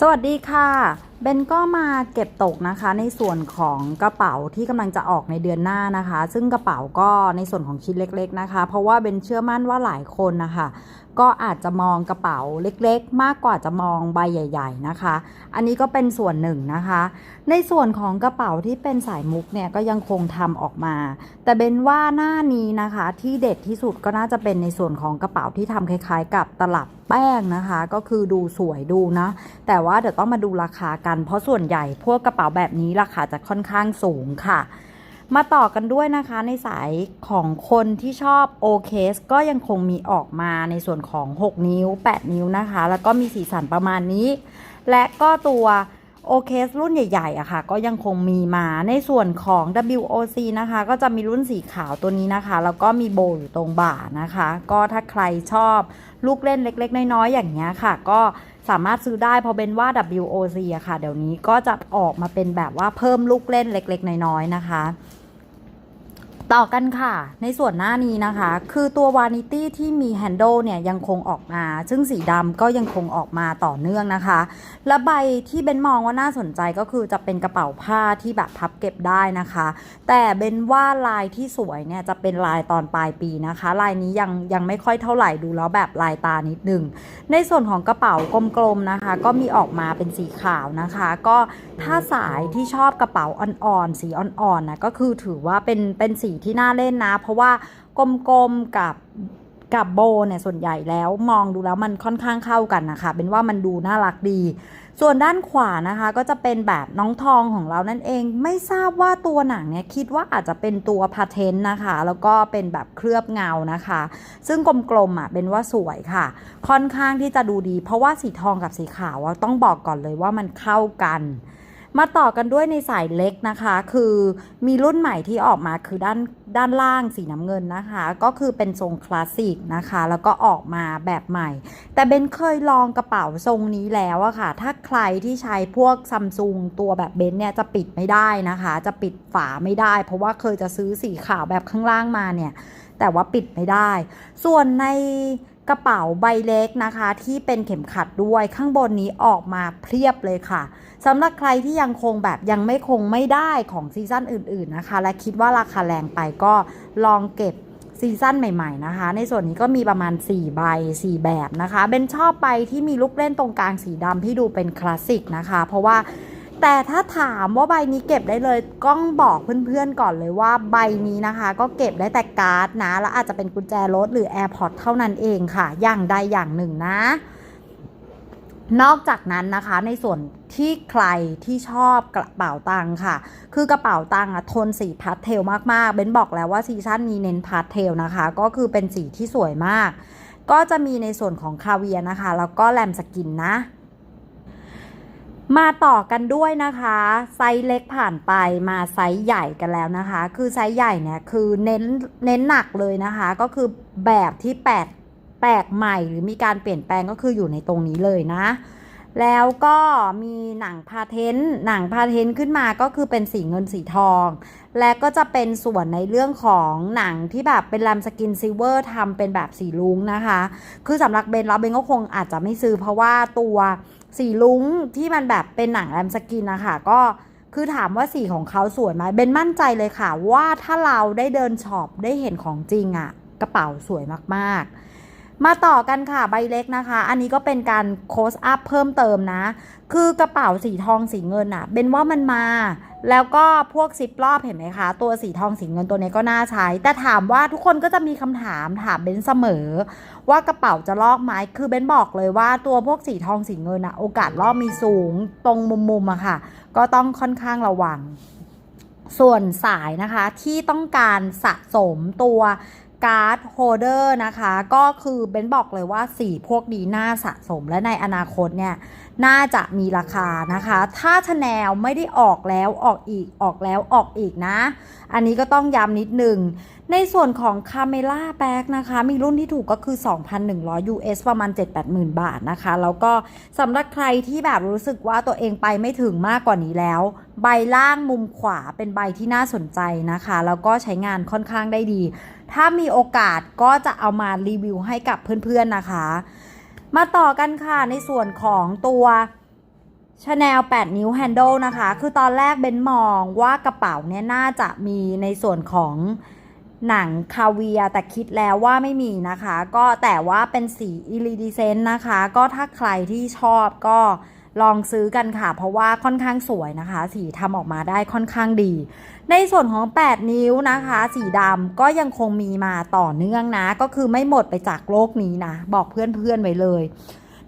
สวัสดีค่ะเบนก็มาเก็บตกนะคะในส่วนของกระเป๋าที่กำลังจะออกในเดือนหน้านะคะ ซึ่งกระเป๋าก็ในส่วนของชิ้นเล็ก ๆนะคะ เพราะว่าเบนเชื่อมั่นว่าหลายคนนะคะก็อาจจะมองกระเป๋าเล็กๆ มากกว่าจะมองใบใหญ่ ๆนะคะ อันนี้ก็เป็นส่วนหนึ่งนะคะ ในส่วนของกระเป๋าที่เป็นสายมุกเนี่ยก็ยังคงทำออกมา แต่เบนว่าหน้านี้นะคะ ที่เด็ดที่สุดก็น่าจะเป็นในส่วนของกระเป๋าที่ทำคล้าย ๆ กับตลับแป้งนะคะ ก็คือดูสวยดูนะแต่ว่าเดี๋ยวต้องมาดูราคากัน เพราะส่วนใหญ่พวกกระเป๋าแบบนี้ราคาจะค่อนข้างสูงค่ะ มาต่อกันด้วยนะคะในสายของคนที่ชอบโอเคสก็ยังคงมีออกมาในส่วนของ 6 นิ้ว 8 นิ้วนะคะ แล้วก็มีสีสันประมาณนี้ และก็ตัวโอเคสรุ่นใหญ่ๆอะค่ะ ก็ยังคงมีมาในส่วนของ WOC นะคะ ก็จะมีรุ่นสีขาวตัวนี้นะคะ แล้วก็มีโบอยู่ตรงบ่านะคะ ก็ถ้าใครชอบลูกเล่นเล็ก ๆ น้อยๆอย่างเงี้ยค่ะ ก็ สามารถซื้อได้เพราะเป็นว่า WOC อะค่ะ เดี๋ยวนี้ก็จะออกมาเป็นแบบว่าเพิ่มลูกเล่นเล็ก ๆ น้อยๆนะคะ ต่อกันค่ะ ในส่วนหน้านี้นะคะ คือตัววานิตี้ที่มีแฮนด์ลเนี่ยยังคงออกมา ซึ่งสีดำก็ยังคงออกมาต่อเนื่องนะคะ และใบที่เบนมองว่าน่าสนใจก็คือจะเป็นกระเป๋าผ้าที่แบบพับเก็บได้นะคะ แต่เบนว่าลายที่สวยเนี่ยจะเป็นลายตอนปลายปีนะคะ ลายนี้ยังยังไม่ค่อยเท่าไหร่ดูแล้วแบบลายตานิดนึง ในส่วนของกระเป๋ากลมๆนะคะ ก็มีออกมาเป็นสีขาวนะคะ ก็ถ้าสายที่ชอบกระเป๋าอ่อนๆสีอ่อนๆนะก็คือถือว่าเป็นเป็นสีที่น่าเล่นนะ เพราะว่ากลมๆกับกับโบเนี่ยส่วนใหญ่แล้วมองดูแล้วมันค่อนข้างเข้ากันนะคะ เป็นว่ามันดูน่ารักดี ส่วนด้านขวานะคะก็จะเป็นแบบน้องทองของเรานั่นเอง ไม่ทราบว่าตัวหนังเนี่ยคิดว่าอาจจะเป็นตัวพาเทนนะคะ แล้วก็เป็นแบบเคลือบเงานะคะ ซึ่งกลมๆอะเป็นว่าสวยค่ะ ค่อนข้างที่จะดูดี เพราะว่าสีทองกับสีขาวต้องบอกก่อนเลยว่ามันเข้ากัน มาต่อกันด้วยในสายเล็กนะคะ คือมีรุ่นใหม่ที่ออกมาคือด้านด้านล่างสีน้ำเงินนะคะ ก็คือเป็นทรงคลาสสิกนะคะ แล้วก็ออกมาแบบใหม่ แต่เบนเคยลองกระเป๋าทรงนี้แล้วอะค่ะ ถ้าใครที่ใช้พวกซัมซุงตัวแบบเบนเนี่ยจะปิดไม่ได้นะคะ จะปิดฝาไม่ได้ เพราะว่าเคยจะซื้อสีขาวแบบข้างล่างมาเนี่ย แต่ว่าปิดไม่ได้ ส่วนใน กระเป๋าใบเล็กนะคะ ที่เป็นเข็มขัดด้วยข้างบนนี้ออกมาเพียบเลยค่ะสำหรับใครที่ยังคงแบบยังไม่คงไม่ได้ของซีซั่นอื่น ๆนะคะ และคิดว่าราคาแรงไปก็ลองเก็บซีซั่นใหม่ ๆ นะคะ ในส่วนนี้ก็มีประมาณ 4 ใบ 4 แบบนะคะเบนชอบใบที่มีลูกเล่นตรงกลางสีดำที่ดูเป็นคลาสสิกนะคะ เพราะว่า แต่ถ้าถามว่าใบนี้เก็บได้เลยก้องบอกเพื่อนๆก่อนเลยว่าใบนี้นะคะ ก็เก็บได้แต่การ์ดนะ แล้วอาจจะเป็นกุญแจรถหรือ AirPod เท่านั้นเองค่ะ อย่างใดอย่างหนึ่งนะ นอกจากนั้นนะคะในส่วนที่ใครที่ชอบกระเป๋าตังค่ะ คือกระเป๋าตังอะโทนสีพาสเทลมากๆเบนบอกแล้วว่าซีซั่นนี้เน้นพาสเทลนะคะ ก็คือเป็นสีที่สวยมาก ก็จะมีในส่วนของคาเวียนะคะ แล้วก็แลมสกินนะ มาต่อกันด้วยนะคะ ไซส์เล็กผ่านไปมาไซส์ใหญ่กันแล้วนะคะ คือไซส์ใหญ่เนี่ยคือเน้นเน้นหนักเลยนะคะ ก็คือแบบที่แปลกแปลกใหม่หรือมีการเปลี่ยนแปลงก็คืออยู่ในตรงนี้เลยนะ แล้วก็มีหนังพาเทนต์หนังพาเทนต์ขึ้นมาก็คือเป็นสีเงินสีทอง และก็จะเป็นส่วนในเรื่องของหนังที่แบบเป็นแรมสกินซิลเวอร์ทำเป็นแบบสีลุ้งนะคะ คือสำหรับเบนแล้วเบนก็คงอาจจะไม่ซื้อเพราะว่าตัวสีลุ้งที่มันแบบเป็นหนังแรมสกินนะคะก็คือถามว่าสีของเขาสวยไหมเบนมั่นใจเลยค่ะ ว่าถ้าเราได้เดินช็อปได้เห็นของจริงอะกระเป๋าสวยมากๆ มาต่อกันค่ะใบเล็กนะคะ อันนี้ก็เป็นการโคสอัพเพิ่มเติมนะ คือกระเป๋าสีทองสีเงินอะเบนว่ามันมา แล้วก็พวกซิปรอบเห็นไหมคะ ตัวสีทองสีเงินตัวนี้ก็น่าใช้ แต่ถามว่าทุกคนก็จะมีคำถามถามเบนเสมอ ว่ากระเป๋าจะลอกไหมคือเบนบอกเลยว่าตัวพวกสีทองสีเงินอะโอกาสลอกมีสูงตรงมุมๆอะค่ะ ก็ต้องค่อนข้างระวัง ส่วนสายนะคะที่ต้องการสะสมตัว การ์ดโฮเดอร์นะคะ ก็คือเบนบอกเลยว่าสีพวกนี้น่าสะสมและในอนาคตเนี่ย น่าจะมีราคานะคะ ถ้าชาแนลไม่ได้ออกแล้วออกอีกออกแล้วออกอีกนะ อันนี้ก็ต้องย้ำนิดนึงในส่วนของ c a m e l a Bag นะคะ มีรุ่นที่ถูกก็คือ 2,100 US ประมาณ 7-80,000 บาทนะคะ แล้วก็สำหรับใครที่แบบรู้สึกว่าตัวเองไปไม่ถึงมากกว่านี้แล้ว ใบล่างมุมขวาเป็นใบที่น่าสนใจนะคะ แล้วก็ใช้งานค่อนข้างได้ดี ถ้ามีโอกาสก็จะเอามารีวิวให้กับเพื่อนๆนะคะ มาต่อกันค่ะในส่วนของตัว Chanel 8นิ้ว Handle นะคะ คือตอนแรกเบนมองว่ากระเป๋าเนี่ยน่าจะมีในส่วนของหนังคาเวียแต่คิดแล้วว่าไม่มีนะคะ ก็แต่ว่าเป็นสีอิริดิเซนนะคะ ก็ถ้าใครที่ชอบก็ ลองซื้อกันค่ะ เพราะว่าค่อนข้างสวยนะคะ สีทำออกมาได้ค่อนข้างดี ในส่วนของ 8 นิ้วนะคะ สีดำก็ยังคงมีมาต่อเนื่องนะ ก็คือไม่หมดไปจากโลกนี้นะ บอกเพื่อนๆไว้เลย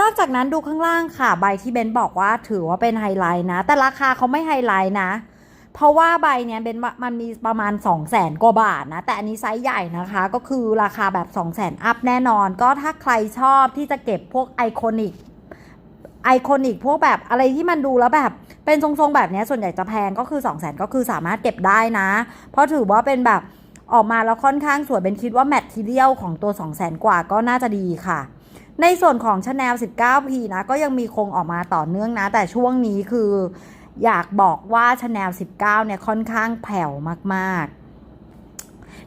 นอกจากนั้นดูข้างล่างค่ะ ใบที่เบนบอกว่าถือว่าเป็นไฮไลท์นะ แต่ราคาเขาไม่ไฮไลท์นะเพราะว่าใบเนี้ยเบนมันมีประมาณ 2 0 0แสนกว่าบาทนะ แต่อันนี้ไซส์ใหญ่นะคะ ก็คือราคาแบบ 2 0 0แสนอัพแน่นอน ก็ถ้าใครชอบที่จะเก็บพวกไอคอนิก ไอคอนิกพวกแบบอะไรที่มันดูแล้วแบบเป็นทรงๆแบบนี้ส่วนใหญ่จะแพงก็คือ2 0 0แสนก็คือสามารถเก็บได้นะ เพราะถือว่าเป็นแบบออกมาแล้วค่อนข้างสวยเป็นคิดว่าแมททีเรียลของตัว 2 0 0แสนกว่าก็น่าจะดีค่ะ ในส่วนของ Chanel 19P นะ ก็ยังมีคงออกมาต่อเนื่องนะ แต่ช่วงนี้คืออยากบอกว่า Chanel 19 เนี่ยค่อนข้างแผ่วมากๆ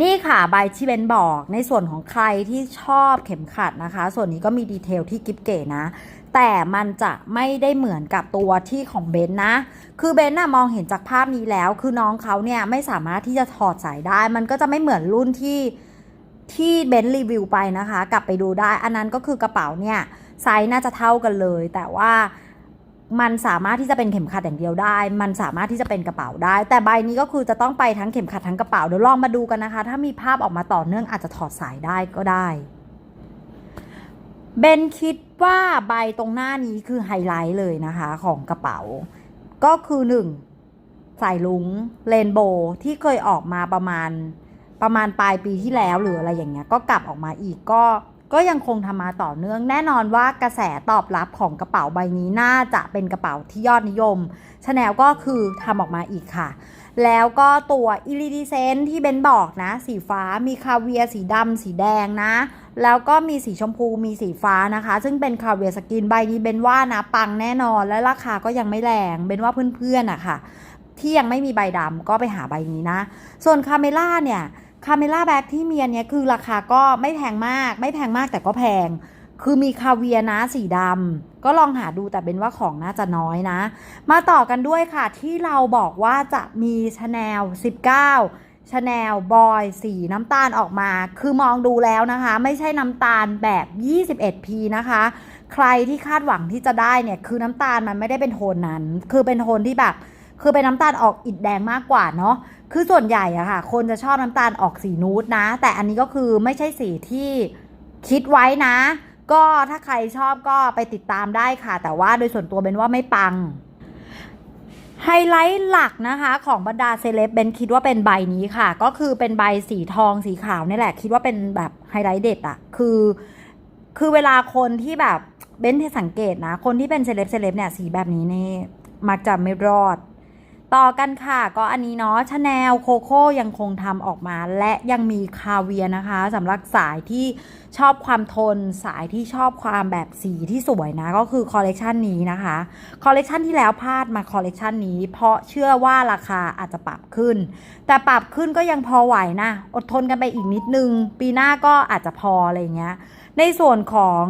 นี่ค่ะใบที่เบนบอกในส่วนของใครที่ชอบเข็มขัดนะคะ ส่วนนี้ก็มีดีเทลที่กิฟเก๋นะ แต่มันจะไม่ได้เหมือนกับตัวที่ของเบนนะ คือเบนน่ะมองเห็นจากภาพนี้แล้ว คือน้องเขาเนี่ยไม่สามารถที่จะถอดสายได้ มันก็จะไม่เหมือนรุ่นที่ที่เบนรีวิวไปนะคะ กลับไปดูได้ อันนั้นก็คือกระเป๋าเนี่ยไซส์น่าจะเท่ากันเลย แต่ว่า มันสามารถที่จะเป็นเข็มขัดอย่างเดียวได้ มันสามารถที่จะเป็นกระเป๋าได้ แต่ใบนี้ก็คือจะต้องไปทั้งเข็มขัดทั้งกระเป๋า เดี๋ยวลองมาดูกันนะคะ ถ้ามีภาพออกมาต่อเนื่องอาจจะถอดสายได้ก็ได้ เบนคิดว่าใบตรงหน้านี้คือไฮไลท์เลยนะคะของกระเป๋า ก็คือหนึ่งสายลุงเรนโบว์ที่เคยออกมาประมาณประมาณปลายปีที่แล้วหรืออะไรอย่างเงี้ย ก็กลับออกมาอีกก็ ก็ยังคงทำมาต่อเนื่องแน่นอนว่ากระแสตอบรับของกระเป๋าใบนี้น่าจะเป็นกระเป๋าที่ยอดนิยมชาแนลก็คือทำออกมาอีกค่ะ แล้วก็ตัวอิริดิเซนที่เบนบอกนะ สีฟ้ามีคาเวียสีดำสีแดงนะ แล้วก็มีสีชมพูมีสีฟ้านะคะ ซึ่งเป็นคาเวียสกินใบนี้เบนว่านะ ปังแน่นอนและราคาก็ยังไม่แรงเบนว่าเพื่อนๆอะค่ะที่ยังไม่มีใบดำก็ไปหาใบนี้นะ ส่วนคาเมล่าเนี่ย คาเมล่าแบ็กที่เมียเนี่ยคือราคาก็ไม่แพงมาก ไม่แพงมากแต่ก็แพง คือมีคาเวียนะสีดำก็ลองหาดูแต่เป็นว่าของน่าจะน้อยนะ มาต่อกันด้วยค่ะที่เราบอกว่าจะมีชาแนล19ชาแนลบอยสีน้ำตาลออกมา คือมองดูแล้วนะคะ ไม่ใช่น้ำตาลแบบ 21p นะคะ ใครที่คาดหวังที่จะได้เนี่ยคือน้ำตาลมันไม่ได้เป็นโทนนั้น คือเป็นโทนที่แบบ คือเป็นน้ำตาลออกอิดแดงมากกว่าเนาะคือส่วนใหญ่อะค่ะ คนจะชอบน้ำตาลออกสีนูดนะ แต่อันนี้ก็คือไม่ใช่สีที่คิดไว้นะ ก็ถ้าใครชอบก็ไปติดตามได้ค่ะ แต่ว่าโดยส่วนตัวเบนว่าไม่ปังไฮไลท์หลักนะคะของบรรดาเซเลบเบนคิดว่าเป็นใบนี้ค่ะ ก็คือเป็นใบสีทองสีขาวนี่แหละ คิดว่าเป็นแบบไฮไลท์เด็ดอะคือ คือเวลาคนที่แบบเบนที่สังเกตนะ คนที่เป็นเซเลบเซเลบเนี่ยสีแบบนี้นี่มักจะไม่รอด ต่อกันค่ะก็อันนี้เนาะชาแนลโคโค่ยังคงทำออกมา และยังมีคาเวียนะคะสำหรับสายที่ชอบความทน สายที่ชอบความแบบสีที่สวยนะ ก็คือคอลเลกชันนี้นะคะคอลเลกชันที่แล้วพลาดมาคอลเลกชันนี้ เพราะเชื่อว่าราคาอาจจะปรับขึ้น แต่ปรับขึ้นก็ยังพอไหวนะ อดทนกันไปอีกนิดนึง ปีหน้าก็อาจจะพออะไรเงี้ยในส่วนของ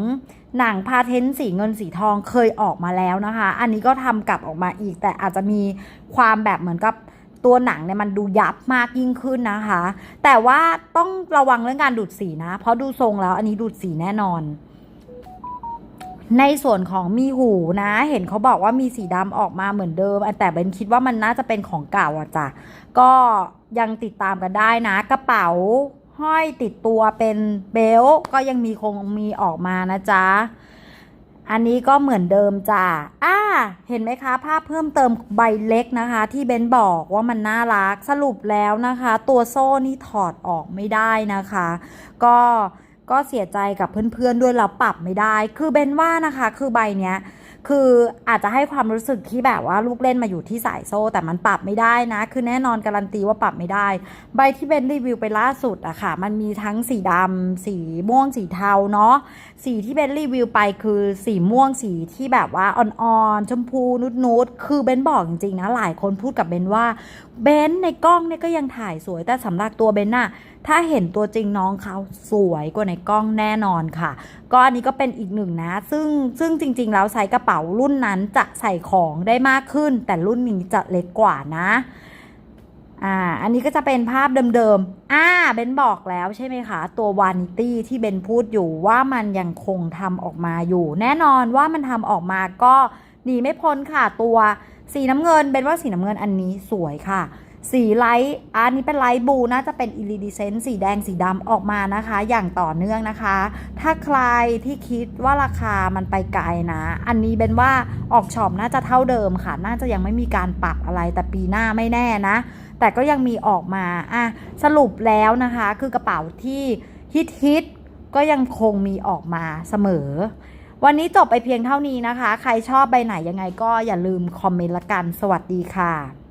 หนังพาเทนสีเงินสีทองเคยออกมาแล้วนะคะ อันนี้ก็ทำกลับออกมาอีก แต่อาจจะมีความแบบเหมือนกับตัวหนังเนี่ยมันดูยับมากยิ่งขึ้นนะคะ แต่ว่าต้องระวังเรื่องการดูดสีนะ เพราะดูทรงแล้วอันนี้ดูดสีแน่นอน ในส่วนของมีหูนะ เห็นเขาบอกว่ามีสีดำออกมาเหมือนเดิม แต่เบนคิดว่ามันน่าจะเป็นของเก่าอะจ้ะก็ยังติดตามกันได้นะ กระเป๋า ห้อยติดตัวเป็นเบลก็ยังมีคงมีออกมานะจ๊ะ อันนี้ก็เหมือนเดิมจ้ะอ่าเห็นไหมคะ ภาพเพิ่มเติมใบเล็กนะคะ ที่เบนบอกว่ามันน่ารักสรุปแล้วนะคะ ตัวโซ่นี่ถอดออกไม่ได้นะคะ ก็ก็เสียใจกับเพื่อนๆด้วยเราปรับไม่ได้ คือเบนว่านะคะ คือใบเนี้ย คืออาจจะให้ความรู้สึกที่แบบว่าลูกเล่นมาอยู่ที่สายโซ่ แต่มันปรับไม่ได้นะ คือแน่นอนการันตีว่าปรับไม่ได้ ใบที่เบนรีวิวไปล่าสุดอะค่ะ มันมีทั้งสีดำสีม่วงสีเทาเนาะสีที่เบนรีวิวไปคือสีม่วงสีที่แบบว่าอ่อนๆชมพูนุดๆคือเบนบอกจริงๆนะหลายคนพูดกับเบนว่าเบนในกล้องเนี่ยก็ยังถ่ายสวยแต่สำหรับตัวเบนน่ะ ถ้าเห็นตัวจริงน้องเขาสวยกว่าในกล้องแน่นอนค่ะ ก็อันนี้ก็เป็นอีกหนึ่งนะ ซึ่งซึ่งจริง ๆ แล้วไซส์กระเป๋ารุ่นนั้นจะใส่ของได้มากขึ้น แต่รุ่นนี้จะเล็กกว่านะอ่า อันนี้ก็จะเป็นภาพเดิมๆ อ่า เบนบอกแล้วใช่ไหมคะ ตัววานิตี้ที่เบนพูดอยู่ว่ามันยังคงทำออกมาอยู่ แน่นอนว่ามันทำออกมาก็หนีไม่พ้นค่ะ ตัวสีน้ำเงิน เบนว่าสีน้ำเงินอันนี้สวยค่ะ สีไลท์อันนี้เป็นไลท์บลูน่าจะเป็นอิริดิเซนสีแดงสีดำออกมานะคะ อย่างต่อเนื่องนะคะ ถ้าใครที่คิดว่าราคามันไปไกลนะ อันนี้เป็นว่าออกช็อปน่าจะเท่าเดิมค่ะ น่าจะยังไม่มีการปรับอะไรแต่ปีหน้าไม่แน่นะ แต่ก็ยังมีออกมาอะสรุปแล้วนะคะ คือกระเป๋าที่ฮิตฮิตก็ยังคงมีออกมาเสมอวันนี้จบไปเพียงเท่านี้นะคะ ใครชอบใบไหนยังไงก็อย่าลืมคอมเมนต์ละกัน สวัสดีค่ะ